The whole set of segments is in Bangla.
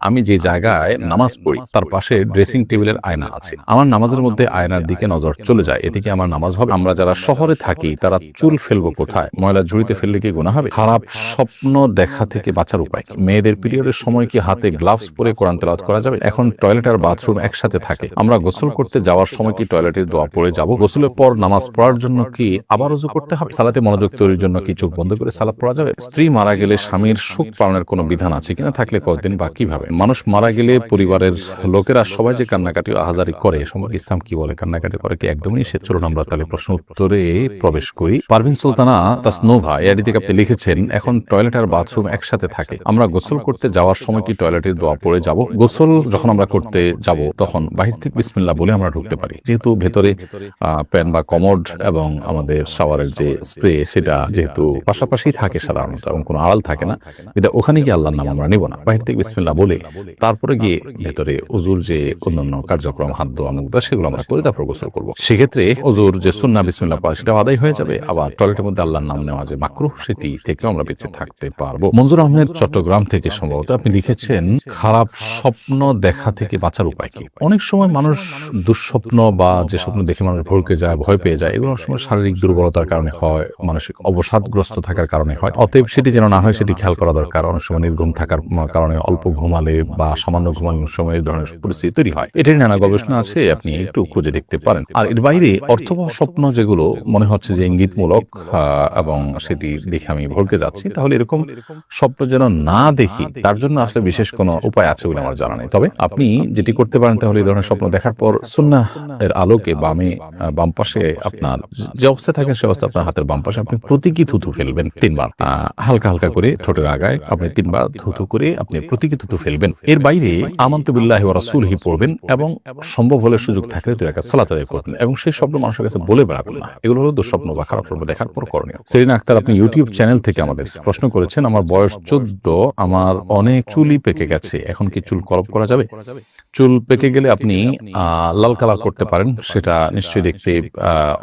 আমি যে জায়গায় নামাজ পড়ি তার পাশে ড্রেসিং টেবিলের আয়না আছে। আমার নামাজের মধ্যে আয়নার দিকে নজর চলে যায়। এদিকে আমার নামাজ হবে? আমরা যারা শহরে থাকি তারা চুল ফেলব কোথায়? ময়লা ঝুড়িতে ফেললে কি গুণা হবে? খারাপ স্বপ্ন দেখা থেকে বাঁচার উপায়? মেয়েদের পিরিয়ডের সময় কি হাতে গ্লাভস পরে কোরআন তেলাওয়াত করা যাবে? এখন টয়লেট আর বাথরুম একসাথে থাকে। আমরা গোসল করতে যাওয়ার সময় কি টয়লেটের দোয়া পড়ে যাব? গোসলের পর নামাজ পড়ার জন্য কি আবার উজু করতে হবে? সালাতে মনোযোগ তৈরির জন্য কি চোখ বন্ধ করে সালাত পড়া যাবে স্ত্রী মারা গেলে স্বামীর সুখ পালনের কোনো বিধান আছে কিনা থাকলে কতদিন বা কীভাবে মানুষ মারা গেলে পরিবারের লোকেরা সবাই যে কান্নাকাটি আহাজারি করে সম্পর্কে ইসলাম কি বলে, কান্নাকাটি করে কি একদমই সে চলুন আমরা তাহলে প্রশ্ন উত্তরে প্রবেশ করি। পারভিন সুলতানা তাসনোভা থেকে আপনি লিখেছেন, এখন টয়লেট আর বাথরুম একসাথে থাকে। আমরা গোসল করতে যাওয়ার সময় কি টয়লেটের দোয়া পড়ে যাব? গোসল যখন আমরা করতে যাব, তখন বাহির থেকে বিসমিল্লা বলে আমরা ঢুকতে পারি। যেহেতু ভেতরে প্যান বা কমোড এবং আমাদের শাওয়ারের যে স্প্রে, সেটা যেহেতু পাশাপাশি থাকে সাধারণত এবং কোনো আড়াল থাকে না এটা ওখানে গিয়ে আল্লাহর নাম আমরা নিব না। বাহির থেকে বিসমিল্লা বলে তারপরে গিয়ে ভেতরে অজুর যে অন্যান্য কার্যক্রম হাত দোয়া মুখ দেওয়া সেগুলো আমরা করে তারপর গোসল করব। সেক্ষেত্রে অজুর যে সুন্না বিসমিল্লা পাওয়া সেটা আদায় হয়ে যাবে আবার টয়লেটের মধ্যে আল্লাহর নাম নেওয়া যে মাকরুহ সেটি থেকেও আমরা বেঁচে থাকতে পারব। মঞ্জুর আহমেদ চট্টগ্রাম থেকে সম্ভবত আপনি লিখেছেন খারাপ স্বপ্ন দেখা থেকে বাঁচার উপায় কি? অনেক সময় মানুষ দুঃস্বপ্ন বা যে স্বপ্ন দেখে মানুষ ভরকে যায় ভয় পেয়ে যায় এগুলো অনেক সময় শারীরিক দুর্বলতার কারণে হয় মানসিক অবসাদগ্রস্ত থাকার কারণে হয়। অতএব সেটি যেন না হয় সেটি খেয়াল করা দরকার। অনেক সময় নির্ঘুম থাকার কারণে অল্প ঘুমালে বা সামান্য ঘুমানোর সময় ধরনের পরিস্থিতি তৈরি হয়। এটার নানা গবেষণা আছে, আপনি একটু খুঁজে দেখতে পারেন। আর এর বাইরে অর্থবহ স্বপ্ন যেগুলো মনে হচ্ছে যে ইঙ্গিতমূলক এবং সেটি দেখে আমি ভরকে যাচ্ছি, তাহলে এরকম স্বপ্ন যেন না দেখি, তার জন্য আসলে বিশেষ কোনো উপায় আছে বলে আমার জানা নেই। তবে আপনি যেটি করতে পারেন, তাহলে এই ধরনের স্বপ্ন দেখার পর সুন্নাহ এর আলোকে বামে বাম পাশে আপনার যে অবস্থায় থাকেন, সে অবস্থা আপনার হাতের বাম পাশে। আপনি প্রতীকী থুতু ফেলবেন তিনবার। হালকা হালকা করে ঠোঁটের আগায় আপনি তিনবার থুতু করে আপনি প্রতীকী থুতু ফেলবেন। এর বাইরে আমন্ত বিল্লাহ ও রাসূলহি পড়বেন এবং সম্ভব হলে সুযোগ থাকলে দুই রাকাত সালাত আদায় করবেন এবং সেই শব্দ মানুষের কাছে বলে বেড়াবেন না। এগুলো হলো দুঃস্বপ্ন বা খারাপ স্বপ্ন দেখার পর করণীয়। সেরিনা আক্তার আপনি ইউটিউব চ্যানেল থেকে আমাদের প্রশ্ন করেছেন, আমার বয়স চোদ্দ, আমার অনেক চুলই পেকে গেছে, এখন কি চুল কলপ করা যাবে? চুল পেকে গেলে আপনি লাল কালার করতে পারেন, সেটা নিশ্চয়ই দেখতে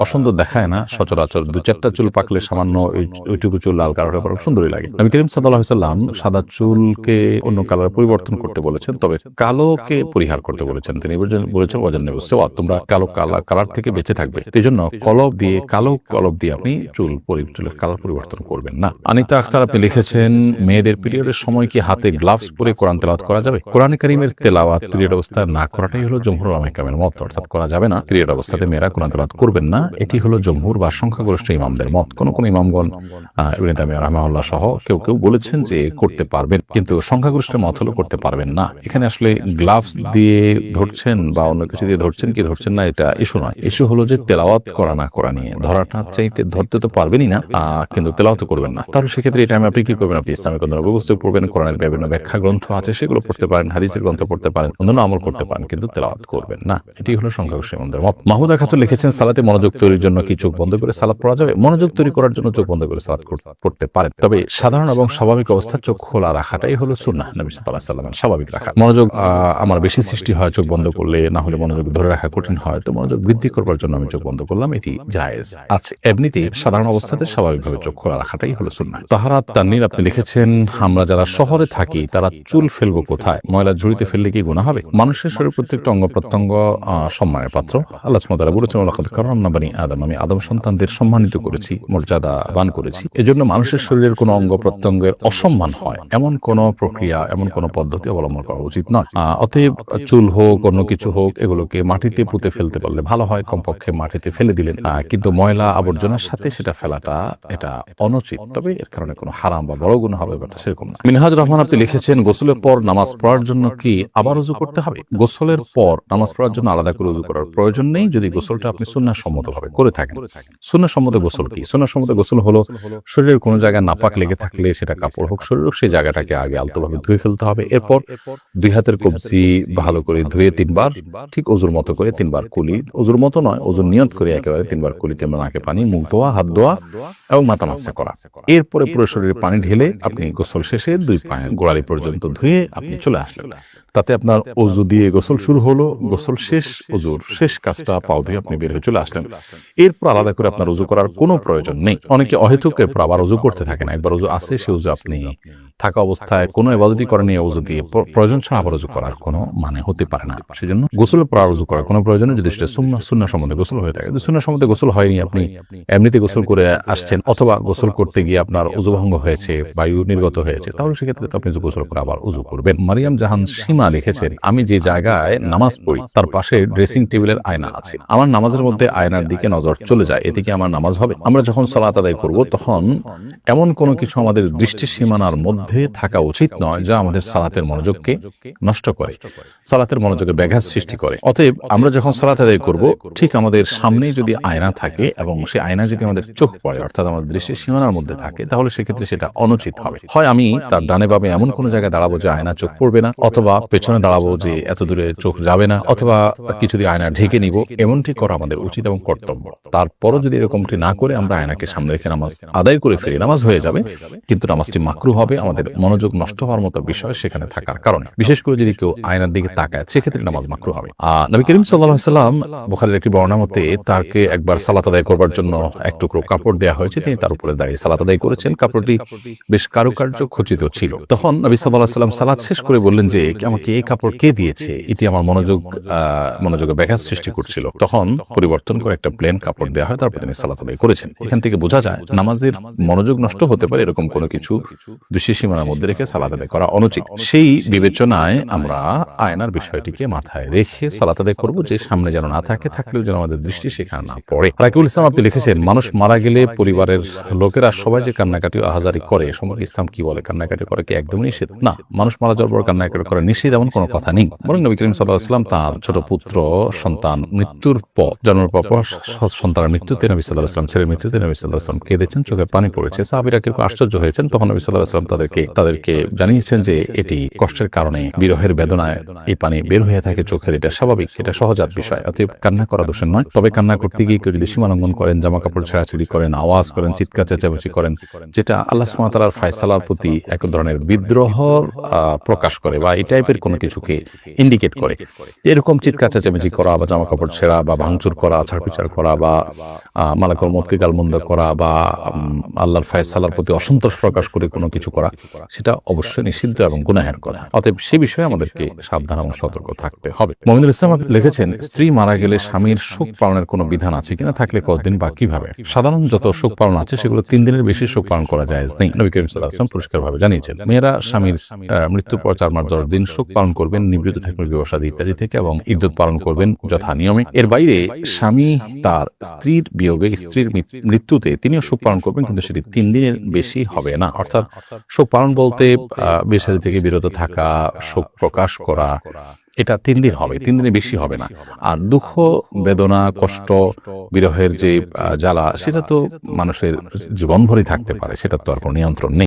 অসুন্দর দেখায় না। সচরাচর দু চারটা চুল পাকলে সামান্য ওইটুকু চুল লাল কালার সুন্দরই লাগে। আমি করিম সাল্লাম সাদা চুলকে অন্য কালার পরিবর্তন করতে বলেছেন তবে কালোকে পরিহার করতে বলেছেন তিনি। বলেছেন- ওয়াজান নেব সেওয়া তোমরা কালো কালা কালার থেকে বেঁচে থাকবে। এই জন্য কলব দিয়ে কালো কলব দিয়ে আপনি চুল চুলের কালার পরিবর্তন করবেন। না। আনিতা আখতার আপনি লিখেছেন মেয়েদের পিরিয়ডের সময় কি হাতে গ্লাভস পরে কোরআন তেলাওয়াত করা যাবে? কোরআন কারিমের তেলাওয়াত পিরিয়ড অবস্থায় না করাটাই হলো জমহুর আমেকামের মত অর্থাৎ করা যাবে না। পিরিয়ড অবস্থাতে মেয়েরা কোরআন তেলাওয়াত করবেন না। এটি হলো জমহুর বা সংখ্যাগরিষ্ঠ ইমামদের মত। কোন কোন ইমামগণ ইবনে তামিয়া রাহমাহুল্লাহ সহ কেউ কেউ বলেছেন যে করতে পারবেন কিন্তু সংখ্যাগরিষ্ঠের মত হলো করতে পারবেন না। এখানে আসলে গ্লাভস দিয়ে ধরছেন বা অন্য কিছু দিয়ে ধরছেন কি ধরছেন না, এটা ইস্যু নয়। ইস্যু হলো যে তেলাওয়াত করা না করা নিয়ে। ধরাটা চাইতে ধরতে তো পারবেনই না কিন্তু তেলাওয়াত করবেন না। তাহলে সেক্ষেত্রে এটা আমি আপনি কি করবেন? আপনি ইসলামিক পুস্তক পড়বেন, কোরআনের বিভিন্ন ব্যাখ্যা গ্রন্থ আছে, সেগুলো পড়তে পারেন, হাদিসের গ্রন্থ পড়তে পারেন, অন্যান্য আমল করতে পারেন, কিন্তু তেলাওয়াত করবেন না। এটি হলো সংখ্যাগরিষ্ঠ ইমামদের মত খাতুন লিখেছেন, সালাতে মনোযোগ তৈরির জন্য কি চোখ বন্ধ করে সালাত পড়া যাবে? মনোযোগ তৈরি করার জন্য চোখ বন্ধ করে সালাত কর- পড়তে পারেন। তবে সাধারণ এবং স্বাভাবিক অবস্থা চোখ খোলা রাখাটাই হলো সুন্নাহ, নবী সাল্লাল্লাহু আলাইহি সাল্লামের স্বাভাবিক রাখা। মনোযোগ আমার বেশি সৃষ্টি হয় চোখ বন্ধ করলে না হলে মনোযোগ ধরে রাখা কঠিন হয়। তো মনোযোগ বৃদ্ধি করবার জন্য আমি চোখ বন্ধ করলাম এটি জায়েজ। আচ্ছা এমনিতে সাধারণ অবস্থাতে স্বাভাবিকভাবে চোখ খোলা রাখাটাই হলো সুন্নাহ। তাহারাত তাননির আপনি লিখেছেন আমরা যারা শহরে থাকি তারা চুল ফেলব কোথায়? ময়লা ঝুড়িতে ফেললে কি গুণা হবে? মানুষের শরীর প্রত্যেকটা অঙ্গ প্রত্যঙ্গ সম্মানের পাত্র। আল্লাহ সুবহানাহু বলেছেন ওয়ালাকাদ কাররামনা বানি আদম। আমি আদম সন্তানদের সম্মানিত করেছি মর্যাদা বান করেছি। এজন্য মানুষের শরীরের কোনো অঙ্গ প্রত্যঙ্গের অসম্মান হয়। এমন কোন প্রক্রিয়া এমন কোন পদ্ধতি অবলম্বন করা উচিত নয়। অতএব চুল হোক অন্য কিছু হোক এগুলোকে মাটিতে পুঁতে ফেলতে পারলে ভালো হয় কমপক্ষে মাটিতে ফেলে দিলেন। কিন্তু ময়লা আবর্জনার সাথে সেটা ফেলাটা এটা অনুচিত। তবে এর কারণে কোনো হারাম বা বড় গুণ হবে ব্যাপারটা সেরকম না মিনহাজ রহমান আপনি লিখেছেন গোসলের পর নামাজ পড়ার জন্য কি আবার উজু করতে হবে? গোসলের পর নামাজ পড়ার জন্য আলাদা করে উজু করার প্রয়োজন নেই যদি গোসলটা আপনি সুন্নাহ সম্মতভাবে করে থাকেন। সুন্নাহ সম্মত গোসল কি? সুন্নাহ সম্মত গোসল হলো শরীরের কোনো জায়গায় নাপাক লেগে থাকলে সেটা কাপড় হোক শরীর হোক সেই জায়গাটাকে আগে আলতোভাবে ধুয়ে ফেলতে হবে। এরপর দুই হাতের কবজি ভালো করে ধুয়ে তিনবার ঠিক ওজুর মতো করে তিনবার কুলি। ওজুর মতো নয় ওজুর নিয়ত করে একেবারে তিনবার কুলি তিনবার নাকে পানি মুখ ধোয়া হাত ধোয়া এবং মাথা মাছা করা। এরপরে পুরো শরীরে পানি ঢেলে আপনি গোসল শেষে দুই পায়ের গোড়ালি পর্যন্ত ধুয়ে আপনি চলে আসলেন। তাতে আপনার অজু দিয়ে গোসল শুরু হলো গোসল শেষ অজুর শেষ কাজটা পাও দিয়ে আপনি বের হয়ে চলে আসলেন। এরপর আলাদা করে আপনার উজু করার কোনো প্রয়োজন নেই। অনেকে অহেতুক এরপর আবার উজু করতে থাকেন। একবার উজু আসে সে উজু আপনি থাকা অবস্থায় কোনো এবাদতি করেনি উজু দিয়ে। প্রয়োজন ছাড়া আবার উজু করার কোনো মানে হতে পারে না। সেজন্য গোসল পড়া উজু করার কোনো প্রয়োজন যদি সেটা সুন্না সুন্না সম্বন্ধে গোসল হয়ে থাকে সুন্না সম্বন্ধে গোসল হয়নি আপনি এমনিতে গোসল করে আসছেন অথবা গোসল করতে গিয়ে আপনার উজু ভঙ্গ হয়েছে বায়ু নির্গত হয়েছে তাহলে সেক্ষেত্রে আপনি গোসল করে আবার উজু করবেন মারিয়াম জাহান সীমা লিখেছেন আমি যে জায়গায় নামাজ পড়ি, তার পাশে ড্রেসিং টেবিলের আয়না আছে। আমার নামাজের মধ্যে আয়নার দিকে নজর চলে যায়, এতে কি আমার নামাজ হবে? আমরা যখন সালাত আদায় করব, তখন এমন কোনো কিছু আমাদের দৃষ্টি সীমানার মধ্যে থাকা উচিত নয় যা আমাদের সালাতের মনোযোগকে নষ্ট করে, সালাতের মনোযোগে ব্যাঘাত সৃষ্টি করে। অতএব আমরা যখন সালাত আদায় করব, ঠিক আমাদের সামনে যদি আয়না থাকে এবং সেই আয়না যদি আমাদের চোখ পড়ে, অর্থাৎ আমাদের দৃষ্টি সীমানার মধ্যে থাকে, তাহলে সেক্ষেত্রে সেটা অনুচিত হবে। হয় আমি তার ডানে বামে এমন কোনো জায়গায় দাঁড়াবো যে আয়না চোখ পড়বে না, অথবা পেছনে দাঁড়াবো যে এত দূরে চোখ যাবে না, অথবা কিছু দিয়ে আয়না ঢেকে নিব, এমনটি করা আমাদের উচিত এবং কর্তব্য। তারপরও যদি এরকমটি না করে, আমরা আয়নাকে সামনে রেখে নামাজ আদায় করে ফিরি নামাজ হয়ে যাবে, কিন্তু নামাজটি মাকরু হবে, আমাদের মনোযোগ নষ্ট হওয়ার মতো বিষয় সেখানে থাকার কারণে। বিশেষ করে যদি কেউ আয়নার দিকে তাকায়, সেক্ষেত্রে নামাজ মাকরু হবে। আহ নবী করিম সাল্লাহ সাল্লাম বুখারের একটি বর্ণনা মতে তাকে একবার সালাত আদায় করবার জন্য এক টুকরো কাপড় দেওয়া হয়েছে। তিনি তার উপরে দাঁড়িয়ে সালাত আদায় করেছেন। কাপড়টি বেশ কারুকার্য খচিত ছিল। তখন নবী সাল্লাহ সাল্লাম সালাত শেষ করে বললেন যে আমাকে এই কাপড় কে দিয়েছে? এটি আমার মনোযোগ মনোযোগে ব্যাঘাত সৃষ্টি করছিল। তখন পরিবর্তন করে একটা প্লেন কাপড় দেওয়া হয়, তারপর তিনি সালাত আদায় করেছেন। এখান থেকে বোঝা যায়, নামাজের মনোযোগ নষ্ট হতে পারে এরকম কোনো কিছু সীমানার মধ্যে রেখে সালাত আদায় করা অনুচিত। সেই বিবেচনায় আমরা আয়নার বিষয়টিকে মাথায় রেখে সালাত আদায় করব যে সামনে যেন না থাকে, থাকলেও যেন আমাদের দৃষ্টি সেখানে না পড়ে। রাকিবুল ইসলাম আপনি লিখেছেন, মানুষ মারা গেলে পরিবারের লোকেরা সবাই যে কান্নাকাটি আহাজারি করে সম্পর্কে ইসলাম কি বলে? কান্নাকাটি করে কি একদমই নিষেধ? না, মানুষ মারা যাওয়ার পর কান্নাকাটি করে নিষেধ। এমন কোনো কথা নেই। বরং নবী করিম সাল্লাহ ইসলাম তার ছোট পুত্র, সন্তান মৃত্যুর পর, জন্মের পর পর সন্তানের মৃত্যুতে নবী সাল্লাহ ইসলাম ছেলের মৃত্যুতে নবী সাল্লাহ ইসলাম কেঁদেছেন চোখে পানি পড়েছে। সাহাবিরা কীরকম আশ্চর্য হয়েছেন। তখন নবী সাল্লাহ ইসলাম তাদেরকে তাদেরকে জানিয়েছেন যে এটি কষ্টের কারণে বিরহের বেদনায় এই পানি বের হয়ে থাকে চোখের। এটা স্বাভাবিক, এটা সহজাত বিষয়। অতএব কান্না করা দোষের নয়। তবে কান্না করতে গিয়ে কেউ যদি সীমালঙ্ঘন করেন জামা কাপড় ছেঁড়াছড়ি করেন, আওয়াজ করেন, চিৎকার চেঁচামেচি করেন, যেটা আল্লাহ সুমাতার ফায়সালার প্রতি এক ধরনের বিদ্রোহ প্রকাশ করে বা এই টাইপের কোনো কিছুকে ইন্ডিকেট করে। এরকম চিৎকার, চেঁচামেচি করা বা জামা কাপড় ছেঁড়া বা ভাঙচুর করা ছাড় বিচার করা বা মালাকর মতকে গালমন্দ করা বা আল্লাহর ফায়সালার প্রতি অসন্তোষ প্রকাশ করে কোনো কিছু করা, সেটা অবশ্যই নিষিদ্ধ এবং গুনাহের করা অতএব সে বিষয়ে আমাদেরকে সাবধান এবং সতর্ক থাকতে হবে। মমিনুল ইসলাম লিখেছেন, স্ত্রী মারা গেলে স্বামীর শোক পালনের কোনো বিধান আছে কিনা, থাকলে কতদিন বা কীভাবে? সাধারণ যত শোক পালন আছে, সেগুলো তিন দিনের বেশি শোক পালন করা যায় নেই। নবী করিম সাল্লাহ আসলাম পরিষ্কার ভাবে জানিয়েছেন, মেয়েরা স্বামীর মৃত্যুর পর চার মাস দশ দিন শোক পালন করবেন নিবৃত্ত থাকবেন ব্যবসাদী ইত্যাদি থেকে এবং ইদ্যুৎ পালন করবেন যথা নিয়মে এর বাইরে স্বামী তার স্ত্রীর বিয়োগে স্ত্রীর মৃত্যুতে তিনিও শোক পালন করবেন কিন্তু সেটি তিন দিনের বেশি হবে না। অর্থাৎ শোক পালন বলতে আহ, থেকে বিরত থাকা শোক প্রকাশ করা এটা তিন দিন হবে তিন দিনে বেশি হবে না। আর দুঃখ বেদনা কষ্ট বিরহের যে জ্বালা সেটা তো মানুষের জীবনভরই থাকতে পারে সেটা তো আর কোনো নিয়ন্ত্রণ নেই।